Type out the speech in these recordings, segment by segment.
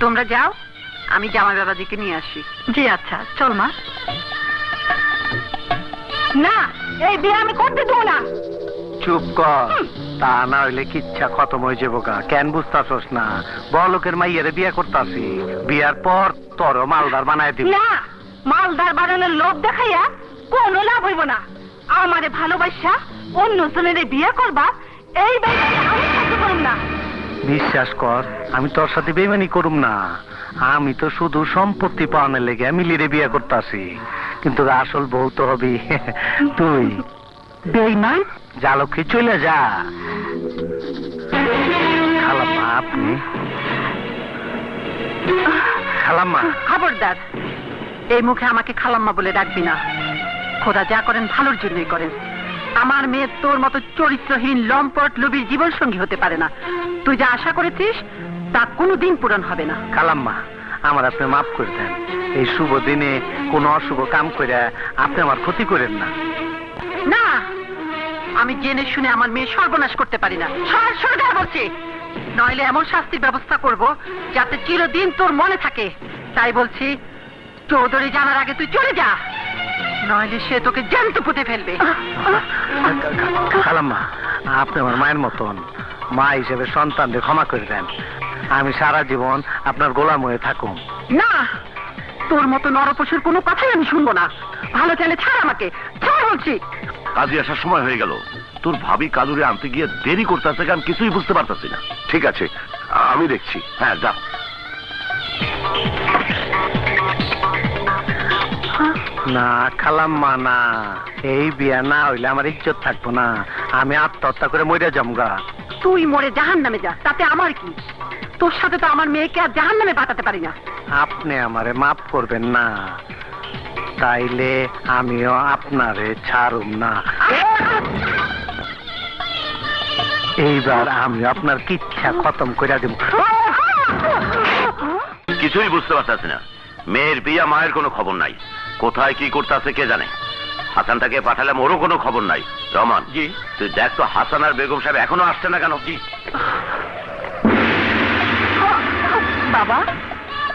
তোমরা যাও আমি জামাই বাবাজিকে নিয়ে আসি। জি আচ্ছা চল মা। না এই বিয়ে আমি করতে দেবো না। চুপ কর তা না হইলে কিচ্ছা খতম হয়ে যাব গা। কেন বুঝতাছস না? বড়লোকের মাইয়ারে বিয়ে করতাছি। বিয়ার পর তোর মালদার বানায় দিব। না মালদার বানানোর লোভ দেখাইয়া কোনো লাভ হইব না। আমারে ভালোবাসা অন্য জনের বিয়ে করবা এই ব্যাপারে আমি থাকতে পারব না। বিশ্বাস কর আমি তোর সাথে বেমানি করুম না। আমি তো শুধু সম্পত্তি পাওয়ানোর লেগে মিলিরে বিয়ে করতাছি। কিন্তু আসল বউ তো হবি তুই। বেইমান? জালকে চলে যা। খালাম্মা আপনি? খালাম্মা। খবরদার এই মুখে আমাকে খালাম্মা বলে ডাকবি না। খোদা যা করেন ভালোর জন্যই করেন। আমার মেয়ে তোর মতো চরিত্রহীন লম্পট লুবির জীবন সঙ্গী হতে পারে না। তুই যা আশা করেছিস তা কোনোদিন পূরণ হবে না। খালাম্মা আমার আপনি মাফ করে দেন। এই শুভ দিনে কোন অশুভ কাম করে আপনি আমার ক্ষতি করেন না। না আমি জেনে শুনে আমার মেয়ে সর্বনাশ করতে পারি না। বলছি। নইলে এমন শাস্তির ব্যবস্থা করব যাতে চিরদিন তোর মনে থাকে। তাই বলছি চৌধুরী জানার আগে তুই চলে যা। নইলে সে তোকে জ্যান্ত পুঁতে ফেলবে। খালাম্মা আপনি আমার মায়ের মতন। মা হিসেবে সন্তানদের ক্ষমা করে দেন। আমি সারা জীবন আপনার গোলাম হয়ে থাকুম। না তোর মতো নরপশুর কোনো কথাই আমি শুনব না। ভালো চাইলে ছাড় আমাকে ছাড় বলছি। কাজে আসার সময় হয়ে গেল। তোর ভাবি কালুরে আনতে গিয়ে দেরি করতেছে আমি কিছুই বুঝতে পারতাছি না। ঠিক আছে আমি দেখছি। হ্যাঁ যা। না খালাম্মা না। এই বিয়া না হইলে আমার ইজ্জত থাকব না। আমি আত্মহত্যা করে মরে জমগা তুই মরে জাহান নামে যা তাতে আমার কি? তোর সাথে তো আমার মেয়েকে আর জাহান নামে পাঠাতে পারি না। আপনি আমারে মাফ করবেন না। তাইলে আমিও আপনারে ছাড়ুম না। এইবার আমি আপনার কিচ্ছা খতম করে দেব কিছুই বুঝতে পারতাছি না। মেয়ের বিয়া মায়ের কোনো খবর নাই। কোথায় কি করতেছে কে জানে? হাসানটাকে পাঠালাম ওরও কোনো খবর নাই। রহমান জি। তুই দেখ তো হাসান আর বেগম সাহেব এখনও আসছে না কেন? জি। বাবা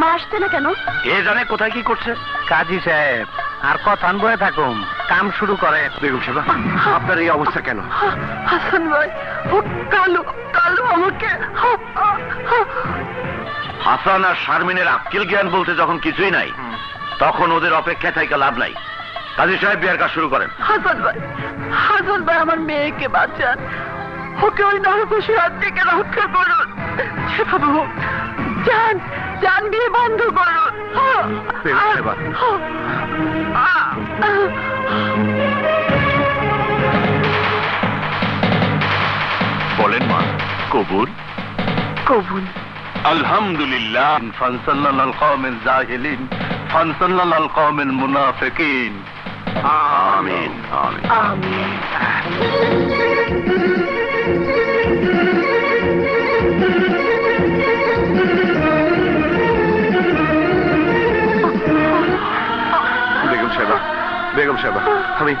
মা আসছে না কেন? কে জানে কোথায় কি করছে? কাজী সাহেব আর কথা বয়ে থাকুম কাম শুরু করে। বেগম সাহেব আপনার এই অবস্থা কেন? হাসান ভাই ও কালো কালো আমাকে। হাসান আর শারমিনের আক্কেল জ্ঞান বলতে যখন কিছুই নাই তখন ওদের অপেক্ষা থেকে লাভ নাই। কাজী সাহেব বিয়ার কাজ শুরু করেন। হাসান ভাই হাসান ভাই আমার মেয়েকে বাঁচান। ওকে ওই নরকশি হাত থেকে রক্ষা করুন। সেভাবে হোক যান যান বিয়ে বন্ধ করুন। বলেন মা কবুল? কবুল। আলহামদুলিল্লাহ। ফানসাল্লাল কওমের জাহিলিন ফানসাল্লাল কওমের মুনাফিকিন। আমিন। আমিন আমিন বেগম সাহেবা বেগম সাহেবা, আমি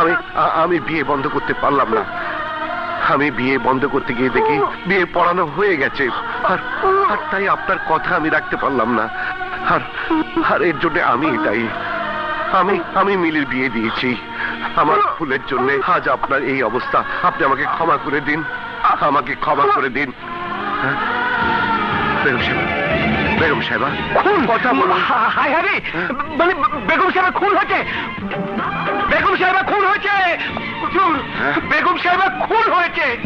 আমি আমি বিয়ে বন্ধ করতে পারলাম না। আমি বিয়ে বন্ধ করতে গিয়ে দেখি বিয়ে পড়ানো হয়ে গেছে। আর আর তাই আপনার কথা আমি রাখতে পারলাম না। আর আর এর জন্য আমি তাই আমি আমি মিলির বিয়ে দিয়েছি। আমার ফুলের জন্য আজ আপনার এই অবস্থা। আপনি আমাকে ক্ষমা করে দিন। আমাকে ক্ষমা করে দিন। হ্যাঁ? বেগম সাহেবা বেগম সাহেবা কথা বলুন। হাবি মানে বেগম সাহেব খুন হয়েছে। বেগম সাহেব খুন হয়েছে। বেগম সাহেব খুন হয়েছে।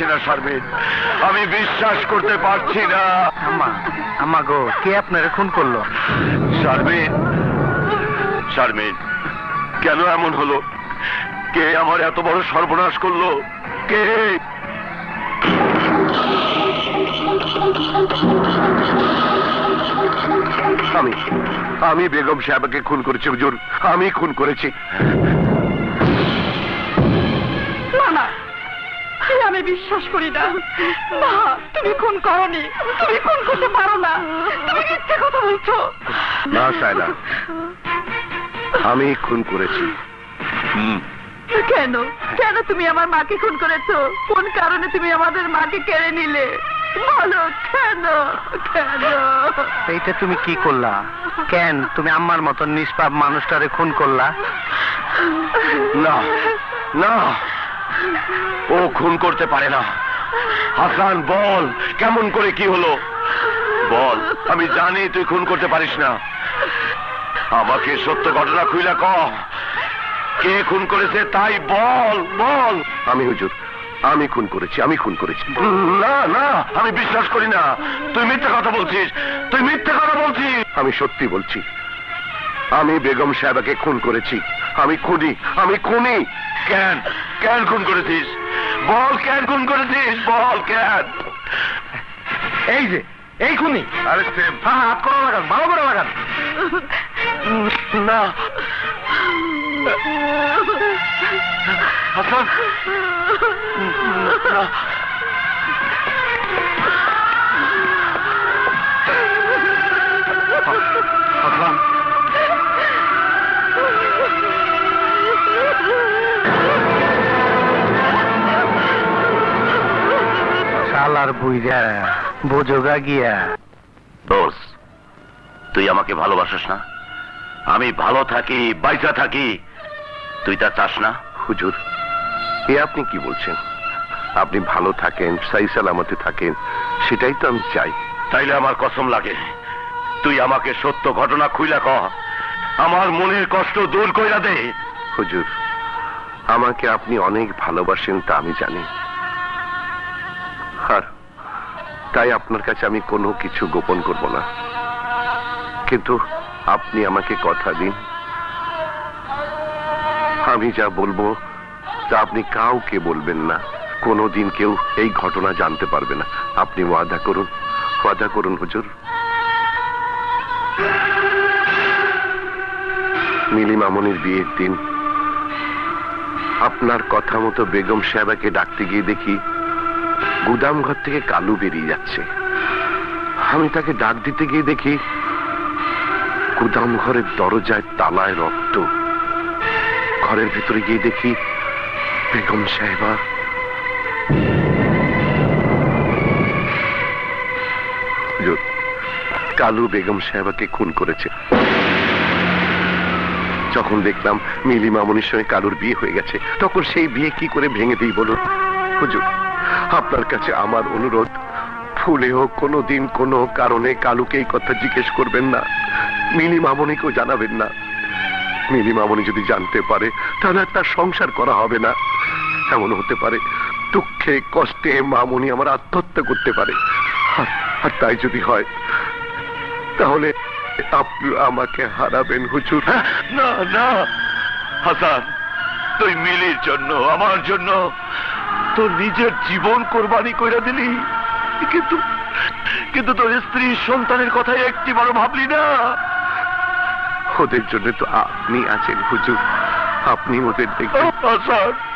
পারছি না শারমিন। আমি বিশ্বাস করতে পারছি না। আম্মা আম্মা গো কে আপনারে খুন করল? শারমিন শারমিন কেন এমন হলো? কে আমার এত বড় সর্বনাশ করল? কে? আমি আমি বেগম সাহেবকে খুন করেছি হুজুর। আমি খুন করেছি। আমি বিশ্বাস করি না। না তুমি খুন করনি। তুমি খুন করতে পারো না। তুমি মিথ্যে কথা বলছো। না সাইলা আমি খুন করেছি। কেন? কেন তুমি আমার মাকে খুন করেছ? কোন কারণে তুমি আমাদের মাকে কেড়ে নিলে? বলো কেন? কেন? এইটা তুমি কি করলা? কেন? তুমি আম্মার মতন নিষ্পাপ মানুষটারে খুন করলা? না না। ও খুন করতে পারে না। হাসান, বল, কেমন করে কি হলো? বল, আমি জানি তুই খুন করতে পারিস না। আমাকে সত্য ঘটনা খুইলা ক। কে খুন করেছে তাই বল বল। আমি হুজুর, আমি খুন করেছি, আমি খুন করেছি। না না, আমি বিশ্বাস করি না। তুই মিথ্যে কথা বলছিস, তুই মিথ্যে কথা বলছিস। আমি সত্যি বলছি, আমি বেগম সাহেবাকে খুন করেছি। আমি খুনি আমি খুনি। কেন? কেন খুন করেছিস? বল কেন খুন করেছিস? বল কেন? এই যে এই খুনি। আরে সেম। হ্যাঁ হাত করে লাগান ভালো করে লাগান। না। হাসান না। শালার বুইরা বোঝোগা গিয়া। দোষ তুই আমাকে ভালোবাসিস না? আমি ভালো থাকি বাইচা থাকি। তুই তা চাস না? হুজুর এ আপনি কি বলছেন? আপনি ভালো থাকেন সাই সালামতে থাকেন সেটাই তো আমি চাই। তাইলে আমার কসম লাগে। তুই আমাকে সত্য ঘটনা খুইলা ক। আমার মনের কষ্ট দূর কইরা দে। হুজুর আমাকে আপনি অনেক ভালোবাসেন তা আমি জানি আর তাই আপনার কাছে আমি কোনো কিছু গোপন করব না। কিন্তু আপনি আমাকে কথা দিন। আমি যা বলব, তা আপনি কাউকে বলবেন না। কোনো দিন কেউ এই ঘটনা জানতে পারবে না। আপনি ওয়াদা করুন। ওয়াদা করুন, হুজুর। মিলি মামনির বিয়ের দিন। আপনার কথা মতো বেগম সাহেবাকে ডাকতে গিয়ে দেখি গুদাম ঘর থেকে কালু বেরিয়ে যাচ্ছে। আমি তাকে ডাক দিতে গিয়ে দেখি গুদাম ঘরের দরজায় তালায় রক্ত। ঘরের ভিতরে গিয়ে দেখি বেগম সাহেবা কালু বেগম সাহেবাকে খুন করেছে। যখন দেখলাম মিলি মামনির সঙ্গে কালুর বিয়ে হয়ে গেছে, তখন সেই বিয়ে কি করে ভেঙে দিই বলুন? হুজুর আপনার কাছে আমার অনুরোধ। ফুলে হোক কোনো দিন কোনো কারণে কালুকে এই কথা জিজ্ঞেস করবেন না। মিলি মামনিকেও জানাবেন না। মিলি মামনি যদি জানতে পারে, তাহলে আর তার সংসার করা হবে না। এমন হতে পারে, দুঃখে, কষ্টে মামনি আমার আত্মহত্যা করতে পারে। আর- তাই যদি হয়, তাহলে আপনি আমাকে হারাবেন হুজুর। না না, হাসান, তুই মিলির জন্য, আমার জন্য তোর নিজের জীবন কোরবানি কইরা দিলি? কিন্তু কিন্তু তোর স্ত্রী সন্তানের কথা একটি বড় ভাবলি না? ওদের জন্য তো আপনি আছেন হুজুর। আপনি ওদের দেখবেন।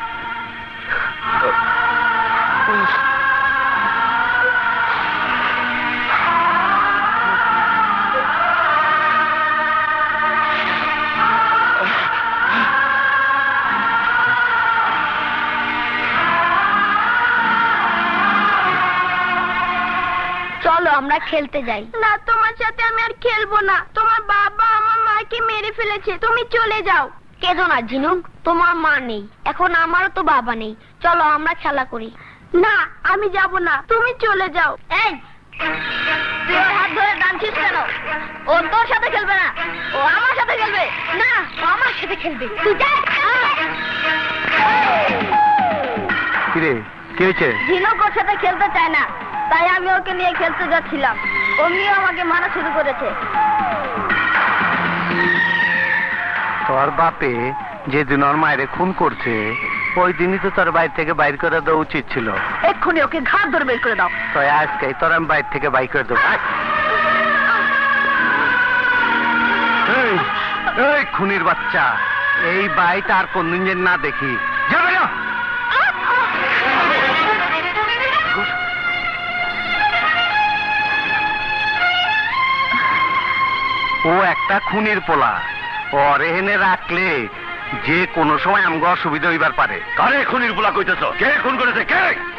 চলো আমরা খেলতে যাই। না তোমার সাথে আমি আর খেলব না। তোমার বাবা আমার মাকে মেরে ফেলেছে। তুমি চলে যাও। কেঁদো না ঝিনুক তোমার মা নেই। এখন আমারও তো বাবা নেই। চলো আমরা খেলা করি। না আমি যাব না। তুমি চলে যাও। এই তুই ওর হাত ধরে টানছিস কেন? ও তোর সাথে খেলবে না। ও আমার সাথে খেলবে। না ও আমার সাথে খেলবে। তুই যা কিরে কি হয়েছে? ঝিনুক ওর সাথে খেলতে চায় না। তাই আমি ওকে নিয়ে খেলতে যাচ্ছিলাম। অমনিও আমাকে মারা শুরু করেছে। তোর বাপে যেদিন ওর মায়েরে খুন করছে ওই দিনই তো তোর বাইর থেকে বাইর করে দেওয়া উচিত ছিল। এক্ষুনি ওকে ঘাট ধরে বের করে দাও। তো আজকে তোর আমি বাইর থেকে বাইর করে দেবো। এই, খুনির বাচ্চা এই বাইট আর কোনদিন না দেখি। একটা খুনির পোলা। ওর এহেনে রাখলে যে কোনো সময় আমগো অসুবিধা হইবার পারে। কারে খুনির পোলা কইতেছ? কে খুন করেছে? কে?